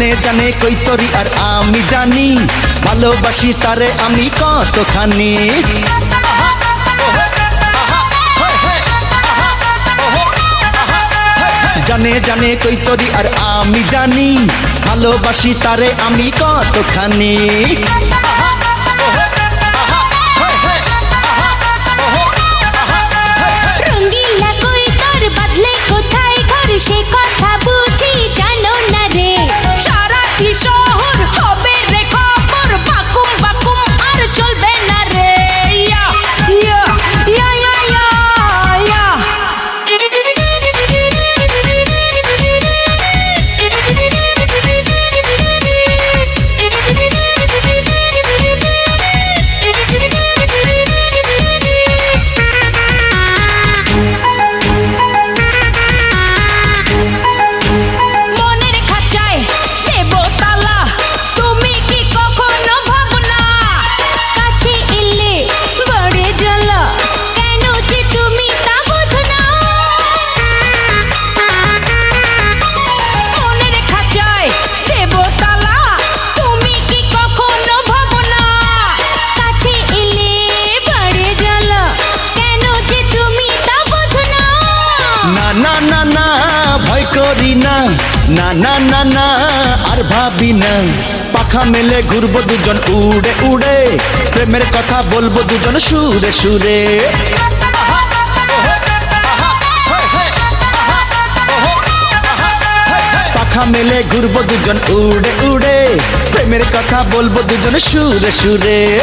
জানে জানে কই তরি আর আমি জানি। ভালোবাসি তারে আমি কতখানি। জানে জানে কই তরি আর আমি জানি। ভালোবাসি তারে আমি কতখানি। না না না, ভয় করি না। না না না না, আর ভাবি না। পাখা মেলে ঘুরবো দুজন, উড়ে উড়ে। প্রেমের কথা বলব দুজন, সুরে সুরে। পাখা মেলে ঘুরবো দুজন, উড়ে উড়ে। প্রেমের কথা বলব দুজন, সুরে সুরে।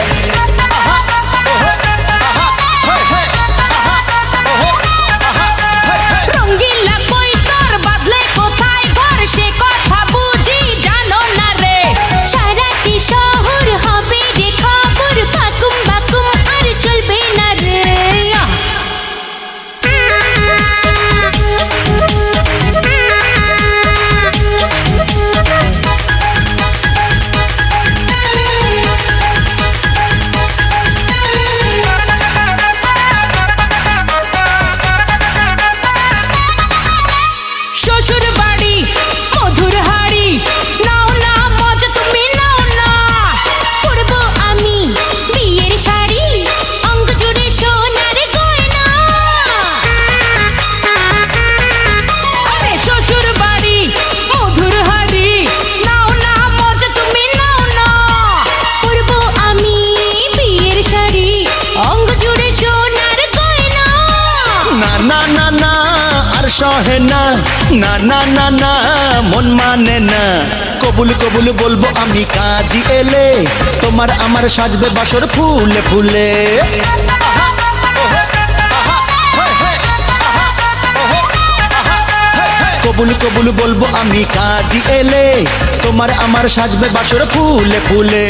সহে না না না না না, মন মানে না। কবুল কবুল বলব আমি কাজী এলে, তোমার আমার সাজবে বাসর ফুলে ফুলে। কবুল কবুল বলব আমি কাজী এলে, তোমার আমার সাজবে বাসর ফুলে ফুলে।